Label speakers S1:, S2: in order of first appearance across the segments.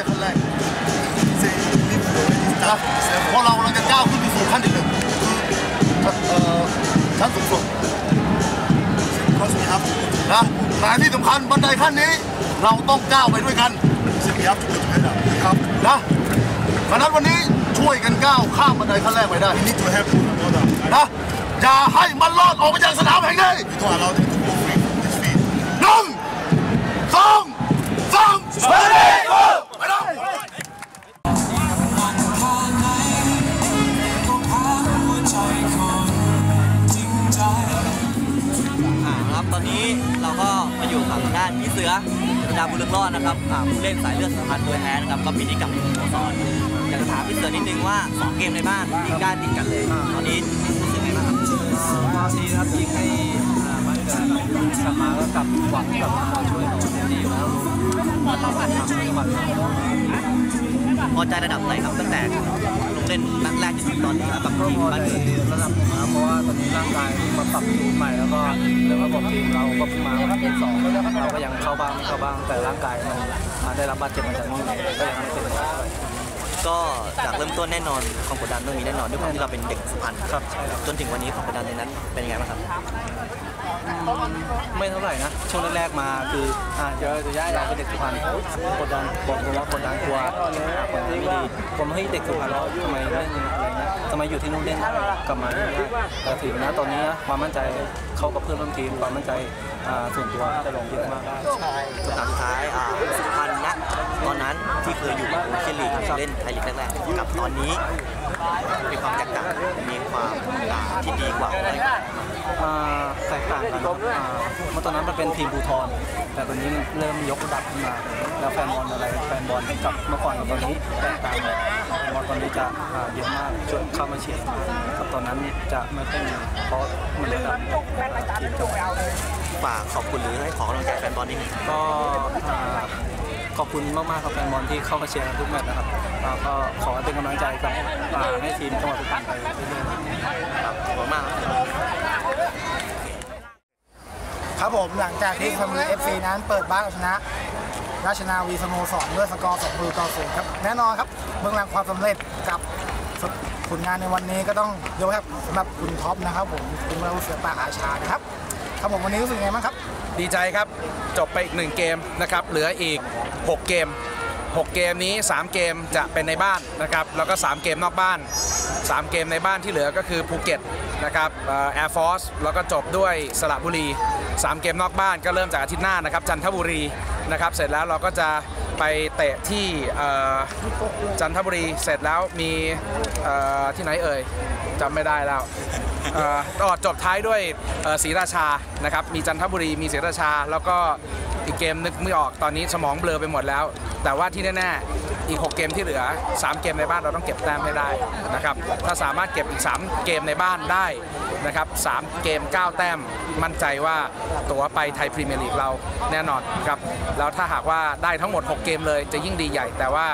S1: ได้ขั้นแรกเซลิฟโดยนะเพราะเรากำลังจะก้าวขึ้นไปสู่ขั้นที่หนึ่งคือชั้นสูงสุดเขาสี่ครับนะแต่ที่สำคัญบันไดขั้นนี้ เราต้องก้าวไปด้วยกันครับนะเพราะนั้นวันนี้ช่วยกันก้าวข้ามบันไดขั้นแรกไปได้นี่จะอย่าให้มันรอดออกไปจากสนามแห่งนี้หนึ่งสองสามไปเวั
S2: นนี้เราก็มาอยู่กับทางด้านพี่เสือประดาบุรืองรอดนะครับผู้เล่นสายเลือดสุพรรณตัวแท้นะครับก็ปีนี้กลับมาสโมสรอยากจะถามพี่เสือนิดนึงว่าสองเกมในบ้านยิงได้ติดกันเลยตอนนี้รู้สึกไงบ้างครับ
S3: ก็ดีครับยิงให้อ่านเกิดกลับมาก็กลับหวังกลับมาช่วยเราเต็มที่อยู่แล้วมาทำให้ทำให้มัน
S2: พอใจระดับไหนครับตั้งแต่ลงเล่นนัดแรกจนถึงตอนนี้ครับกับ
S3: ก็
S2: ทีม
S3: พอ
S2: บ้าน
S3: ใจ
S2: เกิด
S3: ระดับหนึ่งนะเพราะว่าตอนนี้ร่างกายมาปรับจูนใหม่แล้วก็เรื่องระบบทีมเราก็เพิ่งมาวันที่สองเราก็ยังเข้าบ้างไม่เข้าบ้างแต่ร่างกายมันอ่าได้รับบาดเจ็บมาจากนี่ก็ยังไม่เป็นไร
S2: ก็จากเริ่มต้นแน่นอนความกดดันต้องมีแน่นอนด้วยความที่เราเป็นเด็กสุพรรณ
S3: ครับใช่ครับ
S2: จนถึงวันนี้ความกดดันในนั้นเป็นยังไงบ้างครับ
S3: ไม่เท่าไหร่นะช่วงแรกๆมาคืออ่าเดี๋ยวจะย้ายเราเป็นเด็กสุพรรณกดดันบอกผมว่ากดดันกลัวคนนี้ไม่ดีผมให้เด็กสุพรรณแล้วทำไมเล่นอะไรเงี้ยทำไมอยู่ที่นู่นเล่นกลับมาที่นี่แต่ถึงนะตอนนี้นะความมั่นใจเข้ากับเพื่อนร่วมทีมความมั่นใจอ่าส่วนตัวจะลงเยอะมาก
S2: คำถามสุดท้ายอ่าสุพรรณนะต อนนั้นที่เคยอยู่เชียร์ลีกเล่นไทยลีกแรกๆกับตอนนี้มีความแตกต่างมีความต่างที่ดีกว่าอะไร
S3: อ่าแตกต่างกันอ่าเมื่อตอนนั้นมันเป็นทีมภูทรแต่ตอนนี้มันเริ่มยกระดับขึ้นมาแล้วแฟนบอลอะไรแฟนบอลกับเมื่อก่อนกับตอนนี้แตกต่างเลยแฟนบอลตอนนี้จะอ่าเยอะมากช่วยเข้ามาเชียร์กับตอนนั้นจะไม่ค่อยมีเพราะมันระดับทีมจบ
S2: ฝากขอบคุณหรือให้ขอกำลังใจแฟนบอลนิดนึง
S3: ก็อ่า ขอบคุณมากๆครับแฟนบอลที่เข้ามาเชียร์กันทุกแมตช์นะครับแล้วก็ขอเป็นกำลังใจกับอ่าให้ทีมจังหวัดสุพรรณไปเรื่อยๆ
S2: ครับขอบคุณมากครับ
S4: ครับผมหลังจากที่สมุทรเอฟซีนั้นเปิดบ้านเอาชนะ ราชนาวีสโมสรด้วยสกอร์2ประตูต่อศูนย์ครับแน่นอนครับเบื้องหลังความสำเร็จกับผลงานในวันนี้ก็ต้องยกให้ครับสำหรับคุณท็อปนะครับผมคุณวราวุฒิเสือป่าอาชานะครับครับผมวันนี้รู้สึกยังไงบ้างครับ
S5: ดีใจครับจบไปอีก1เกมนะครับเหลืออีก 6 เกม 6 เกมนี้ 3 เกมจะเป็นในบ้านนะครับแล้วก็ 3 เกมนอกบ้าน 3 เกมในบ้านที่เหลือก็คือภูเก็ตนะครับแอร์ฟอร์สแล้วก็จบด้วยสระบุรี 3 เกมนอกบ้านก็เริ่มจากอาทิตย์หน้านะครับจันทบุรีนะครับเสร็จแล้วเราก็จะไปเตะที่จันทบุรีเสร็จแล้วมีที่ไหนเอ่ยจำไม่ได้แล้วออต่อจบท้ายด้วยศรีราชานะครับมีจันทบุรีมีศรีราชา แล้วก็ อีกเกมนึกไม่ออกตอนนี้สมองเบลอไปหมดแล้ว แต่ว่าที่แน่ๆอีก 6 เกมที่เหลือ 3 เกมในบ้านเราต้องเก็บแต้มให้ได้นะครับถ้าสามารถเก็บอีก 3 เกมในบ้านได้นะครับ3เกม 9 แต้มมั่นใจว่าตัวไปไทยพรีเมียร์ลีกเราแน่นอนครับแล้วถ้าหากว่าได้ทั้งหมด 6 เกมเลยจะยิ่งดีใหญ่ แต่ว่า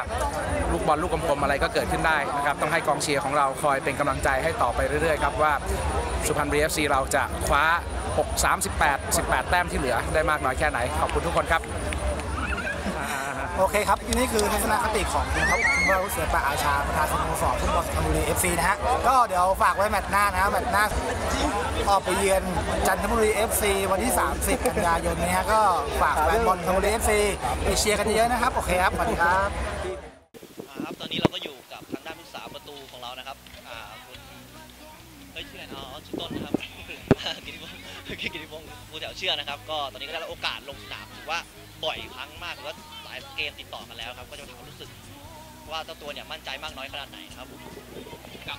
S5: ลูกบอลลูกกลมๆอะไรก็เกิดขึ้นได้นะครับต้องให้กองเชียร์ของเราคอยเป็นกำลังใจให้ต่อไปเรื่อยๆครับว่าสุพรรณบุรีเอฟซีเราจะคว้า 6 38 18 แต้มที่เหลือได้มากน้อยแค่ไหน ขอบคุณทุกคนครับ
S4: โอเคครับ นี่คือทัศนคติของคุณครับคุณวราวุฒิเสือป่าอาชา ประธานสโมสรฟุตบอลสุพรรณบุรีเอฟซีนะฮะ ก็เดี๋ยวฝากไว้แมตช์หน้านะแมตช์หน้าออกไปเยือนจันทบุรีเอฟซีวันที่ 30 กันยายนนี้ฮะก็ฝากแฟนบอลสุพรรณบุรีเอฟซีไปเชียร์กันเยอะๆนะครับ โอเคครับสวัสดีครับ
S2: ครับ ตอนนี้เราก็อยู่กับทางด้านผู้สาประตูของเรานะครับ อ่าคุณเฮ้ยชื่ออะไรอ๋อชื่อต้นนะครับ กิติพงศ์กิติพงศ์ภูแถวเชื่อนะครับ ก็ตอนนี้ก็ได้รับโอกาสลงสนามถือว่าบ่อยครั้งมากหรือว่าหลายเกมติดต่อกันแล้วครับ ก็จะถามรู้สึกว่าเจ้าตัวเนี่ยมั่นใจมากน้อยขนาดไหนครับกับ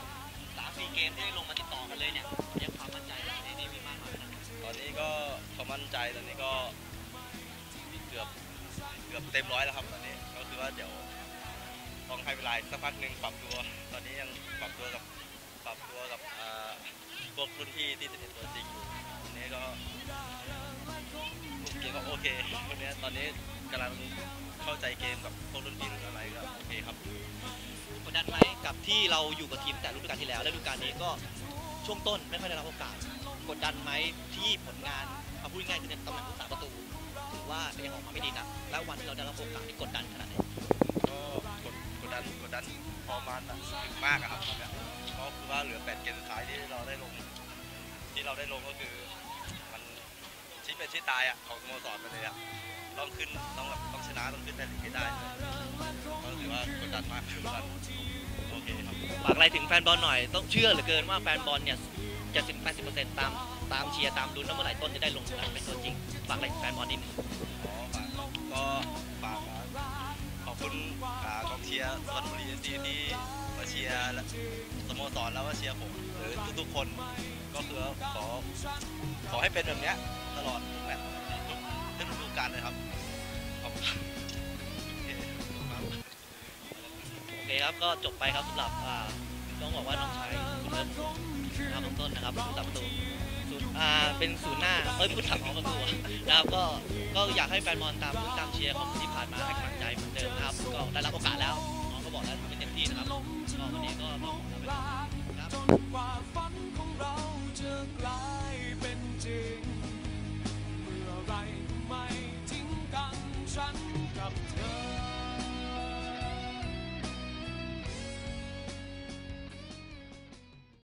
S2: สามสี่เกมที่ลงมาติดต่อกันเลยเนี่ยยังความมั่นใจในนี้มีมากน้อยขนาดไหน
S6: ตอนนี้ก็ความมั่นใจตอนนี้ก็เกือบเกือบเต็มร้อยแล้วครับตอนนี้ก็คือว่าเดี๋ยวต้องให้เวลาสักพักหนึ่งปรับตัว ตอนนี้ยังปรับตัวกับปรับตัวกับเอ่อพวก รุ่นพี่ที่เป็นตัวจริงอยู่ตอนนี้ก็ลูกเกมก็โอเควันนี้ตอนนี้กำลังเข้าใจเกมกับพวกรุ่นพี่รุ่นอะไรก็โอเคครับ
S2: กดดันไหมกับที่เราอยู่กับทีมแต่ฤดูกาลที่แล้วและฤดูกาลนี้ก็ช่วงต้นไม่ค่อยได้รับโอกาสกดดันไหมที่ผลงานเอาพูดง่ายๆคือในตำแหน่งผู้สาประตูถือว่ายังออกมาไม่ดีนะและวันที่เราได้รับโอกาสที่กดดันขนาดไหน
S6: ก็ดันพอมาถึงมากอะครับตอนเนี้ยก็คือว่าเหลือแปดเกมสุดท้ายที่เราได้ลง ที่เราได้ลงก็คือ มันชี้เป็นชี้ตายอะของสโมสรไปเลยอะต้องขึ้นต้องแบบต้องชนะต้องขึ้นไปให้ได้ก็ถือว่ากดดันมากคือกันโอเคครับ
S2: ฝากอะไรถึงแฟนบอลหน่อย ต้องเชื่อเหลือเกินว่าแฟนบอลเนี่ยจะสิบแปดสิบเปอร์เซ็นต์ตามตามเชียร์ตามลุ้นแล้วเมื่อไหร่ต้นจะได้ลงสนามเป็นตัวจริงฝากอะไรถึงแฟนบอลนิดนึง
S6: ก็ฝากขอบคุณกองเชียร์สุพรรณบุรีซีที่มาเชียร์และ โมสรแล้วก็เชียร์ผมหรือทุกๆคนก็คือขอขอให้เป็นแบบเนี้ยตลอดทุกแมตช์ทุกทุกฤดูกาลเลยครับขอบคุณครับโอเคครับ
S2: ก็จบไปครับสำหรับอ่าต้องบอกว่าน้องชายคุณเริ่มนะครับเบื้องต้นนะครับผู้ตัดประตูอ่าเป็นศูนย์หน้าเอ้ยผู้ถักของประตูนะครับก็ก็อยากให้แฟนบอลตามตามเชียร์ของที่ผ่านมาให้กำลังใจเหมือนเดิมนะครับ ก็ได้รับโอกาสแล้ว บอกแล้วทำให้เต็มที่นะครับก็วันนี้ก็ต้องขอลาไปก่อนครับ